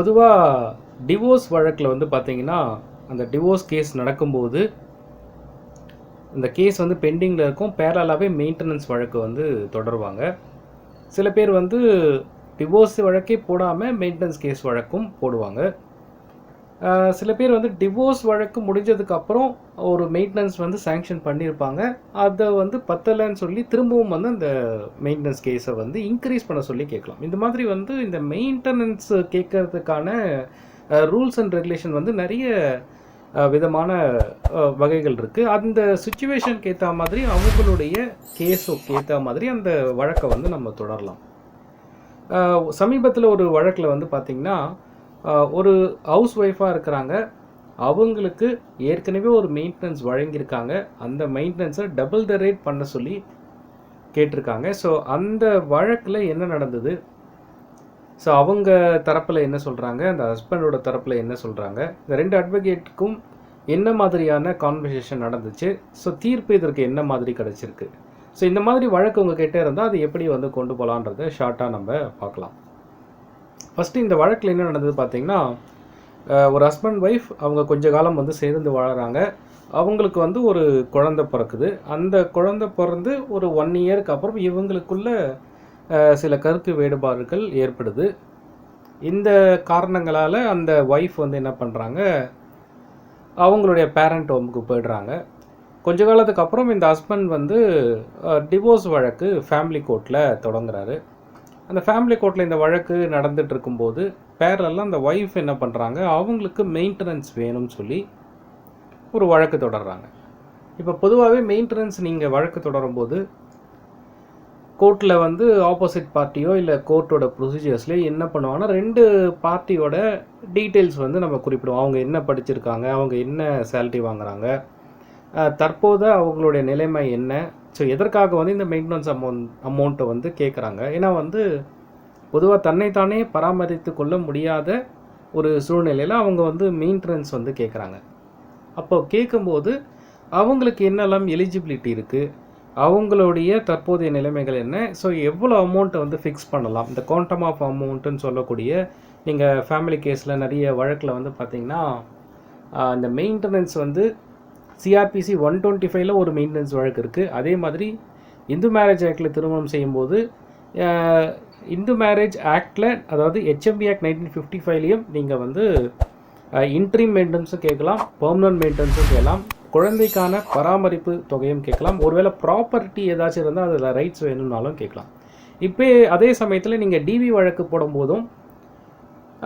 பொதுவாக டிவோர்ஸ் வழக்கில் வந்து பார்த்தீங்கன்னா அந்த டிவோர்ஸ் கேஸ் நடக்கும்போது இந்த கேஸ் வந்து பெண்டிங்கில் இருக்கும். பேரலாகவே மெயின்டெனன்ஸ் வழக்கு வந்து தொடருவாங்க. சில பேர் வந்து டிவோர்ஸ் வழக்கே போடாமல் மெயின்டெனன்ஸ் கேஸ் வழக்கும் போடுவாங்க. சில பேர் வந்து டிவோர்ஸ் வழக்கு முடிஞ்சதுக்கு அப்புறம் ஒரு மெயின்டெனன்ஸ் வந்து சேங்ஷன் பண்ணியிருப்பாங்க. அதை வந்து பத்தலைன்னு சொல்லி திரும்பவும் வந்து அந்த மெயின்டெனன்ஸ் கேஸை வந்து இன்க்ரீஸ் பண்ண சொல்லி கேட்கலாம். இந்த மாதிரி வந்து இந்த மெயின்டெனன்ஸ் கேட்கறதுக்கான ரூல்ஸ் அண்ட் ரெகுலேஷன் வந்து நிறைய விதமான வகைகள் இருக்குது அந்த சுச்சுவேஷனுக்கு ஏற்ற மாதிரி அவங்களுடைய கேஸுக்கு ஏற்ற மாதிரி அந்த வழக்கை வந்து நம்ம தொடரலாம். சமீபத்தில் ஒரு வழக்கில் வந்து பார்த்திங்கன்னா ஒரு ஹவுஸ் ஒய்ஃபாக இருக்கிறாங்க. அவங்களுக்கு ஏற்கனவே ஒரு மெயின்டெனன்ஸ் வழங்கியிருக்காங்க. அந்த மெயின்டெனன்ஸை டபுள் த ரேட் பண்ண சொல்லி கேட்டிருக்காங்க. ஸோ அந்த வழக்கில் என்ன நடந்தது? ஸோ அவங்க தரப்பில் என்ன சொல்கிறாங்க அந்த ஹஸ்பண்டோட தரப்பில் என்ன சொல்கிறாங்க இந்த ரெண்டு அட்வொகேட்டுக்கும் என்ன மாதிரியான கான்வர்சேஷன் நடந்துச்சு? ஸோ தீர்ப்பு இதற்கு என்ன மாதிரி கிடச்சிருக்கு? ஸோ இந்த மாதிரி வழக்கு உங்கள் கிட்டே இருந்தால் அது எப்படி வந்து கொண்டு போகலான்றதை ஷார்ட்டாக நம்ம பார்க்கலாம். ஃபஸ்ட்டு இந்த வழக்கில் என்ன நடந்தது பார்த்தீங்கன்னா ஒரு ஹஸ்பண்ட் ஒய்ஃப் அவங்க கொஞ்ச காலம் வந்து சேர்ந்து வாழறாங்க. அவங்களுக்கு வந்து ஒரு குழந்தை பிறக்குது. அந்த குழந்தை பிறந்து ஒரு ஒன் இயருக்கு அப்புறம் இவங்களுக்குள்ள சில கருத்து வேறுபாடுகள் ஏற்படுது. இந்த காரணங்களால் அந்த ஒய்ஃப் வந்து என்ன பண்ணுறாங்க அவங்களுடைய பேரண்ட் ஹோமுக்கு போயிடுறாங்க. கொஞ்ச காலத்துக்கு அப்புறம் இந்த ஹஸ்பண்ட் வந்து டிவோர்ஸ் வழக்கு ஃபேமிலி கோர்ட்டில் தொடங்குறாரு. அந்த ஃபேமிலி கோர்ட்டில் இந்த வழக்கு நடந்துட்டு இருக்கும்போது பேரலாம் அந்த ஒய்ஃப் என்ன பண்ணுறாங்க அவங்களுக்கு மெயின்டெனன்ஸ் வேணும்னு சொல்லி ஒரு வழக்கு தொடர்றாங்க. இப்போ பொதுவாகவே மெயின்டெனன்ஸ் நீங்கள் வழக்கு தொடரும்போது கோர்ட்டில் வந்து ஆப்போசிட் பார்ட்டியோ இல்லை கோர்ட்டோட ப்ரொசீஜர்ஸ்லேயோ என்ன பண்ணுவாங்கன்னா ரெண்டு பார்ட்டியோட டீட்டெயில்ஸ் வந்து நம்ம குறிப்பிடுவோம். அவங்க என்ன படிச்சிருக்காங்க அவங்க என்ன சேல்ரி வாங்குறாங்க தற்போது அவங்களுடைய நிலைமை என்ன ஸோ எதற்காக வந்து இந்த மெயின்டெனன்ஸ் அமௌண்ட் அமௌண்ட்டை வந்து கேட்குறாங்க ஏன்னா வந்து பொதுவாக தன்னைத்தானே பராமரித்து கொள்ள முடியாத ஒரு சூழ்நிலையில் அவங்க வந்து மெயின்டெனன்ஸ் வந்து கேட்குறாங்க அப்போ கேட்கும்போது அவங்களுக்கு என்னெல்லாம் எலிஜிபிலிட்டி இருக்குது அவங்களுடைய தற்போதைய நிலைமைகள் என்ன? ஸோ எவ்வளோ அமௌண்ட்டை வந்து ஃபிக்ஸ் பண்ணலாம்? இந்த குவாண்டம் ஆஃப் அமௌண்ட்டுன்னு சொல்லக்கூடிய நீங்கள் ஃபேமிலி கேஸில் நிறைய வழக்கில் வந்து பார்த்திங்கன்னா அந்த இந்த மெயின்டெனன்ஸ் வந்து சிஆர்பிசி ஒன் டுவெண்ட்டி ஃபைவ்ல ஒரு மெயின்டெனன்ஸ் வழக்கு இருக்குது அதே மாதிரி இந்து மேரேஜ் ஆக்டில் திருமணம் செய்யும்போது இந்து மேரேஜ் ஆக்டில் அதாவது ஹெச்எம்பி ஆக்ட் நைன்டீன் ஃபிஃப்டி ஃபைவ்லேயும் நீங்கள் வந்து இன்ட்ரீம் மெயின்டெனன்ஸும் கேட்கலாம் பெர்மனன்ட் மெயின்டெனன்ஸும் கேட்கலாம் குழந்தைக்கான பராமரிப்பு தொகையும் கேட்கலாம். ஒருவேளை ப்ராப்பர்ட்டி ஏதாச்சும் இருந்தால் அதில் ரைட்ஸ் வேணும்னாலும் கேட்கலாம். இப்போ அதே சமயத்தில் நீங்கள் டிவி வழக்கு போடும்போதும்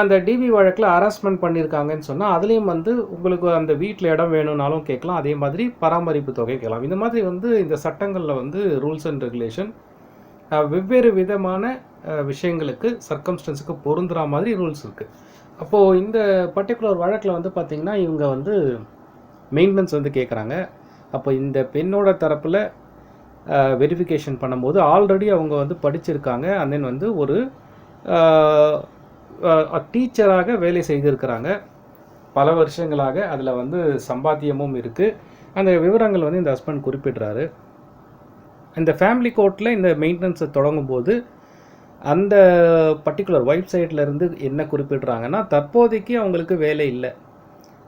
அந்த டிவி வழக்கில் ஹராஸ்மெண்ட் பண்ணியிருக்காங்கன்னு சொன்னால் அதுலேயும் வந்து உங்களுக்கு அந்த வீட்டில் இடம் வேணும்னாலும் கேட்கலாம். அதே மாதிரி பராமரிப்பு தொகை கேட்கலாம். இந்த மாதிரி வந்து இந்த சட்டங்களில் வந்து ரூல்ஸ் அண்ட் ரெகுலேஷன் வெவ்வேறு விதமான விஷயங்களுக்கு சர்க்கம்ஸ்டன்ஸுக்கு பொருந்துற மாதிரி ரூல்ஸ் இருக்குது அப்போது இந்த பர்டிகுலர் வழக்கில் வந்து பார்த்திங்கன்னா இவங்க வந்து மெயின்டெனன்ஸ் வந்து கேட்குறாங்க அப்போ இந்த பெண்ணோட தரப்பில் வெரிஃபிகேஷன் பண்ணும்போது ஆல்ரெடி அவங்க வந்து படிச்சிருக்காங்க. அண்ட் தென் வந்து ஒரு டீச்சராக வேலை செய்திருக்கிறாங்க. பல வருஷங்களாக அதில் வந்து சம்பாத்தியமும் இருக்குது அந்த விவரங்கள் வந்து இந்த ஹஸ்பண்ட் குறிப்பிடுறாரு. இந்த ஃபேமிலி கோர்ட்டில் இந்த மெயின்டெனன்ஸை தொடங்கும்போது அந்த பர்டிகுலர் ஒயிட் இருந்து என்ன குறிப்பிடுறாங்கன்னா தற்போதைக்கு அவங்களுக்கு வேலை இல்லை.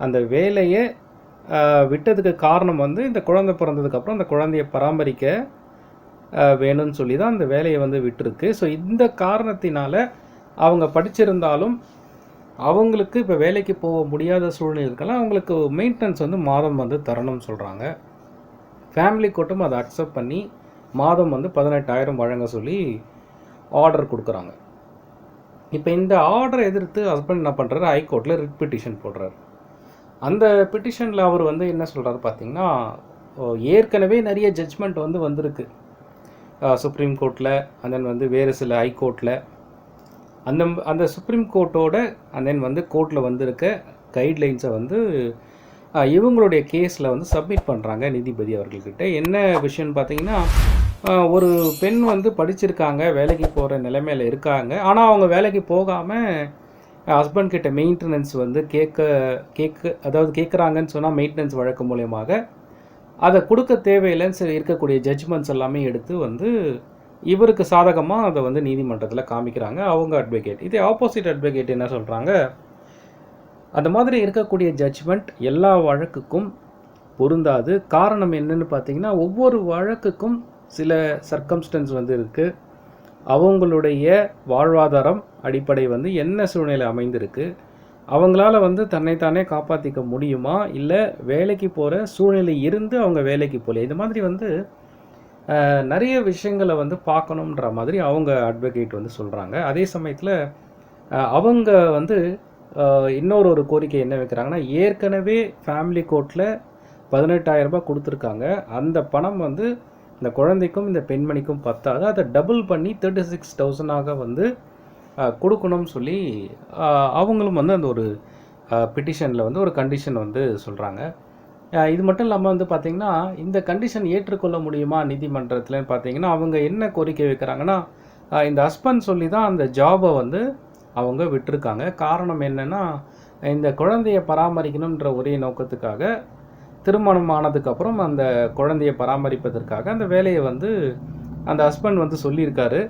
அந்த வேலையை விட்டதுக்கு காரணம் வந்து இந்த குழந்தை பிறந்ததுக்கப்புறம் அந்த குழந்தைய பராமரிக்க வேணும்னு சொல்லி தான் அந்த வேலையை வந்து விட்டுருக்கு. ஸோ இந்த காரணத்தினால அவங்க படிச்சிருந்தாலும் அவங்களுக்கு இப்போ வேலைக்கு போக முடியாத சூழ்நிலை இருக்கலாம் அவங்களுக்கு மெயின்டெனன்ஸ் வந்து மாதம் வந்து தரணும்னு சொல்கிறாங்க ஃபேமிலி கோட்டும் அதை அக்செப்ட் பண்ணி மாதம் வந்து பதினெட்டாயிரம் வழங்க சொல்லி ஆர்டர் கொடுக்குறாங்க. இப்போ இந்த ஆர்டரை எதிர்த்து ஹஸ்பண்ட் என்ன பண்ணுறாரு ஹைகோர்ட்டில் ரிட் பிட்டிஷன் போடுறாரு. அந்த பிட்டிஷனில் அவர் வந்து என்ன சொல்கிறாரு பார்த்தீங்கன்னா ஏற்கனவே நிறைய ஜட்ஜ்மெண்ட் வந்து வந்திருக்கு. சுப்ரீம் கோர்ட்டில் அண்ட் தென் வந்து வேறு சில ஹைகோர்ட்டில் அந்த அந்த சுப்ரீம் கோர்ட்டோட அண்ட் தென் வந்து கோர்ட்டில் வந்திருக்க கைட்லைன்ஸை வந்து இவங்களுடைய கேஸில் வந்து சப்மிட் பண்ணுறாங்க நீதிபதி அவர்கள்கிட்ட. என்ன விஷயம்னு பார்த்தீங்கன்னா ஒரு பெண் வந்து படிச்சிருக்காங்க வேலைக்கு போகிற நிலைமையில் இருக்காங்க. ஆனால் அவங்க வேலைக்கு போகாமல் ஹஸ்பண்ட் கிட்ட மெயின்டெனன்ஸ் வந்து கேட்க கேட்க அதாவது கேட்குறாங்கன்னு சொன்னால் மெயின்டெனன்ஸ் வழக்கு மூலயமாக அதை கொடுக்க தேவையில்லைன்னு சரி இருக்கக்கூடிய ஜட்ஜ்மெண்ட்ஸ் எல்லாமே எடுத்து வந்து இவருக்கு சாதகமாக அதை வந்து நீதிமன்றத்தில் காமிக்கிறாங்க. அவங்க அட்வொகேட் இதே ஆப்போசிட் அட்வொகேட் என்ன சொல்கிறாங்க அந்த மாதிரி இருக்கக்கூடிய ஜட்ஜ்மெண்ட் எல்லா வழக்குக்கும் பொருந்தாது. காரணம் என்னென்னு பார்த்தீங்கன்னா ஒவ்வொரு வழக்குக்கும் சில சர்க்கம்ஸ்டன்ஸ் வந்து இருக்குது அவங்களுடைய வாழ்வாதாரம் அடிப்படை வந்து என்ன சூழ்நிலை அமைந்திருக்கு? அவங்களால வந்து தன்னைத்தானே காப்பாற்றிக்க முடியுமா? இல்லை வேலைக்கு போகிற சூழ்நிலை இருந்து அவங்க வேலைக்கு போகல இந்த மாதிரி வந்து நிறைய விஷயங்களை வந்து பார்க்கணுன்ற மாதிரி அவங்க அட்வொகேட் வந்து சொல்கிறாங்க அதே சமயத்தில் அவங்க வந்து இன்னொரு ஒரு கோரிக்கை என்ன வைக்கிறாங்கன்னா ஏற்கனவே ஃபேமிலி கோர்ட்டில் பதினெட்டாயிரம் ரூபாய் கொடுத்துருக்காங்க. அந்த பணம் வந்து இந்த குழந்தைக்கும் இந்த பெண்மணிக்கும் பத்தாது. அதை டபுள் பண்ணி தேர்ட்டி சிக்ஸ் தௌசண்டாக வந்து கொடுக்கணும்னு சொல்லி அவங்களும் வந்து அந்த ஒரு பிட்டிஷனில் வந்து ஒரு கண்டிஷன் வந்து சொல்கிறாங்க இது மட்டும் இல்லாமல் வந்து பார்த்திங்கன்னா இந்த கண்டிஷன் ஏற்றுக்கொள்ள முடியுமா நீதிமன்றத்தில்னு பார்த்தீங்கன்னா அவங்க என்ன கோரிக்கை வைக்கிறாங்கன்னா இந்த ஹஸ்பண்ட் சொல்லி தான் அந்த ஜாபை வந்து அவங்க விட்டிருக்காங்க. காரணம் என்னென்னா இந்த குழந்தையை பராமரிக்கணுன்ற ஒரே நோக்கத்துக்காக திருமணம் ஆனதுக்கப்புறம் அந்த குழந்தையை பராமரிப்பதற்காக அந்த வேலையை வந்து அந்த ஹஸ்பண்ட் வந்து சொல்லியிருக்காரு.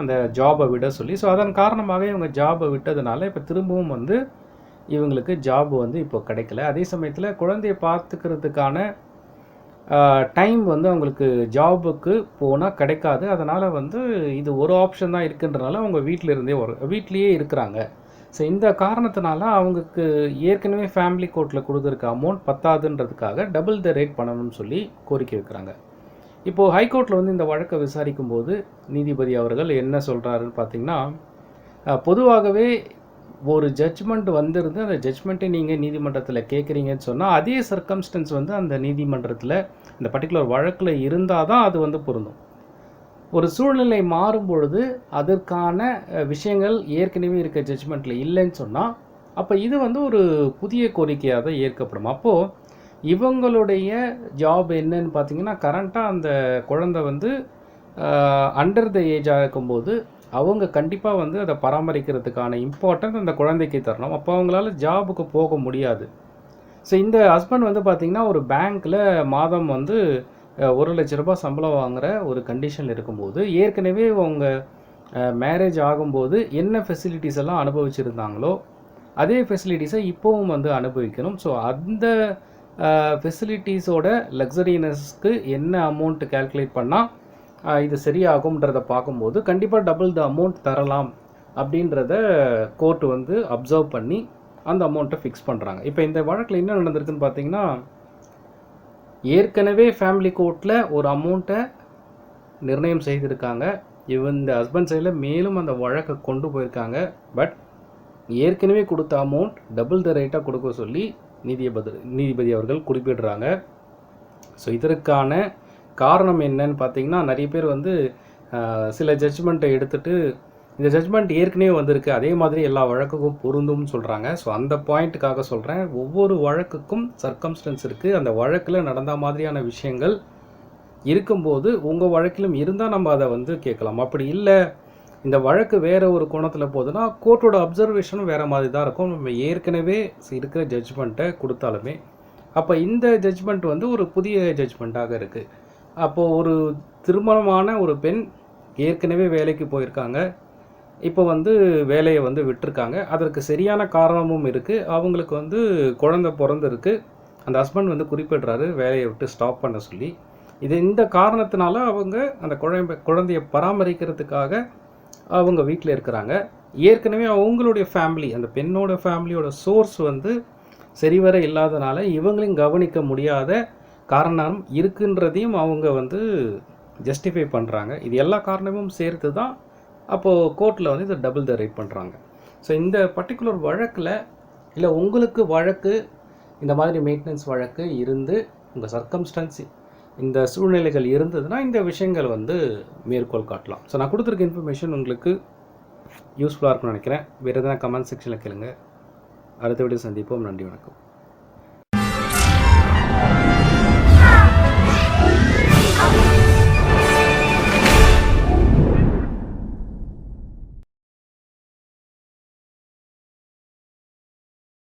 அந்த ஜாபை விட சொல்லி. ஸோ அதன் காரணமாக இவங்க ஜாபை விட்டதுனால இப்போ திரும்பவும் வந்து இவங்களுக்கு ஜாப் வந்து இப்போ கிடைக்கல. அதே சமயத்தில் குழந்தைய பார்த்துக்கிறதுக்கான டைம் வந்து அவங்களுக்கு ஜாபுக்கு போனால் கிடைக்காது. அதனால் வந்து இது ஒரு ஆப்ஷன் தான் இருக்குன்றனால அவங்க வீட்டில் இருந்தே ஒரு வீட்லேயே இருக்கிறாங்க. ஸோ இந்த காரணத்தினால அவங்களுக்கு ஏற்கனவே ஃபேமிலி கோர்ட்டில் கொடுத்துருக்க அமௌண்ட் பத்தாதுன்றதுக்காக டபுள் த ரேட் பண்ணணும்னு சொல்லி கோரிக்கை வைக்கிறாங்க. இப்போது ஹைகோர்ட்டில் வந்து இந்த வழக்கை விசாரிக்கும் போது நீதிபதி அவர்கள் என்ன சொல்கிறாருன்னு பார்த்தீங்கன்னா பொதுவாகவே ஒரு ஜட்ஜ்மெண்ட் வந்திருந்து அந்த ஜட்ஜ்மெண்ட்டை நீங்கள் நீதிமன்றத்தில் கேட்குறீங்கன்னு சொன்னால் அதே சர்க்கம்ஸ்டன்ஸ் வந்து அந்த நீதிமன்றத்தில் இந்த பர்டிகுலர் வழக்கில் இருந்தால் தான் அது வந்து பொருந்தும். ஒரு சூழ்நிலை மாறும் பொழுது அதற்கான விஷயங்கள் ஏற்கனவே இருக்க ஜட்ஜ்மெண்ட்டில் இல்லைன்னு சொன்னால் அப்போ இது வந்து ஒரு புதிய கோரிக்கையாக தான் ஏற்கப்படும். அப்போது இவங்களுடைய ஜாப் என்னன்னு பார்த்தீங்கன்னா கரண்ட்டாக அந்த குழந்தை வந்து அண்டர் த ஏஜாக இருக்கும்போது அவங்க கண்டிப்பாக வந்து அதை பராமரிக்கிறதுக்கான இம்பார்ட்டன்ஸ் அந்த குழந்தைக்கு தரணும். அப்போ அவங்களால ஜாபுக்கு போக முடியாது. ஸோ இந்த ஹஸ்பண்ட் வந்து பார்த்திங்கன்னா ஒரு பேங்க்கில் மாதம் வந்து ஒரு லட்ச ரூபாய் சம்பளம் வாங்குகிற ஒரு கண்டிஷனில் இருக்கும்போது ஏற்கனவே அவங்க மேரேஜ் ஆகும்போது என்ன ஃபெசிலிட்டிஸ் எல்லாம் அனுபவிச்சிருந்தாங்களோ அதே ஃபெசிலிட்டிஸை இப்போவும் வந்து அனுபவிக்கணும். ஸோ அந்த ஃபெசிலிட்டிஸோட லக்ஸரினஸ்க்கு என்ன அமௌண்ட் கால்குலேட் பண்ணால் இது சரியாகும்ன்றதை பார்க்கும்போது கண்டிப்பாக டபுள் த அமௌண்ட் தரலாம் அப்படின்றத கோர்ட் வந்து அப்சர்வ் பண்ணி அந்த அமௌண்ட்டை ஃபிக்ஸ் பண்ணுறாங்க இப்போ இந்த வழக்கில் என்ன நடந்திருக்குன்னு பார்த்தீங்கன்னா ஏற்கனவே ஃபேமிலி கோர்ட்டில் ஒரு அமௌண்ட்டை நிர்ணயம் செய்திருக்காங்க. இவன் இந்த ஹஸ்பண்ட் சைடில் மேலும் அந்த வழக்கை கொண்டு போயிருக்காங்க. பட் ஏற்கனவே கொடுத்த அமௌண்ட் டபுள் த ரேட்டாக கொடுக்க சொல்லி நீதிபதி நீதிபதி அவர்கள் குறிப்பிடுறாங்க. ஸோ இதற்கான காரணம் என்னன்னு பார்த்தீங்கன்னா நிறைய பேர் வந்து சில ஜட்ஜ்மெண்ட்டை எடுத்துட்டு இந்த ஜட்ஜ்மெண்ட் ஏற்கனவே வந்திருக்கு. அதே மாதிரி எல்லா வழக்குக்கும் பொருந்தும்னு சொல்கிறாங்க ஸோ அந்த பாயிண்ட்டுக்காக சொல்கிறேன் ஒவ்வொரு வழக்குக்கும் சர்க்கம்ஸ்டன்ஸ் இருக்குது அந்த வழக்கில் நடந்த மாதிரியான விஷயங்கள் இருக்கும்போது உங்கள் வழக்கிலும் இருந்தால் நம்ம அதை வந்து கேட்கலாம். அப்படி இல்லை இந்த வழக்கு வேறு ஒரு கோணத்தில் போகுதுன்னா கோர்ட்டோட அப்சர்வேஷனும் வேறு மாதிரி தான் இருக்கும். நம்ம ஏற்கனவே இருக்கிற ஜட்ஜ்மெண்ட்டை கொடுத்தாலுமே அப்போ இந்த ஜட்ஜ்மெண்ட் வந்து ஒரு புதிய ஜட்ஜ்மெண்ட்டாக இருக்குது அப்போது ஒரு திருமணமான ஒரு பெண் ஏற்கனவே வேலைக்கு போயிருக்காங்க. இப்போ வந்து வேலையை வந்து விட்டுருக்காங்க. அதற்கு சரியான காரணமும் இருக்குது அவங்களுக்கு வந்து குழந்தை பிறந்திருக்கு. அந்த ஹஸ்பண்ட் வந்து குறிப்பிடுறாரு வேலையை விட்டு ஸ்டாப் பண்ண சொல்லி. இது இந்த காரணத்தினால அவங்க அந்த குழந்தை குழந்தையை பராமரிக்கிறதுக்காக அவங்க வீட்டில் இருக்கிறாங்க. ஏற்கனவே அவங்களுடைய ஃபேமிலி அந்த பெண்ணோட ஃபேமிலியோட சோர்ஸ் வந்து சரிவர இல்லாதனால இவங்களையும் கவனிக்க முடியாத காரணம் இருக்குன்றதையும் அவங்க வந்து ஜஸ்டிஃபை பண்ணுறாங்க இது எல்லா காரணமும் சேர்த்து தான் அப்போது கோர்ட்டில் வந்து இதை டபுள் த ரேட் பண்ணுறாங்க ஸோ இந்த பர்டிகுலர் வழக்கில் இல்லை உங்களுக்கு வழக்கு இந்த மாதிரி மெயின்டெனன்ஸ் வழக்கு இருந்து உங்கள் சர்க்கம்ஸ்டன்ஸ் இந்த சூழ்நிலைகள் இருந்ததுன்னா இந்த விஷயங்கள் வந்து மேற்கோள் காட்டலாம். ஸோ நான் கொடுத்துருக்க இன்ஃபர்மேஷன் உங்களுக்கு யூஸ்ஃபுல்லாக இருக்கும்னு நினைக்கிறேன். வேறு எதனா கமெண்ட் செக்ஷனில் கேளுங்க. அடுத்த வீடியோ சந்திப்போம். நன்றி வணக்கம்.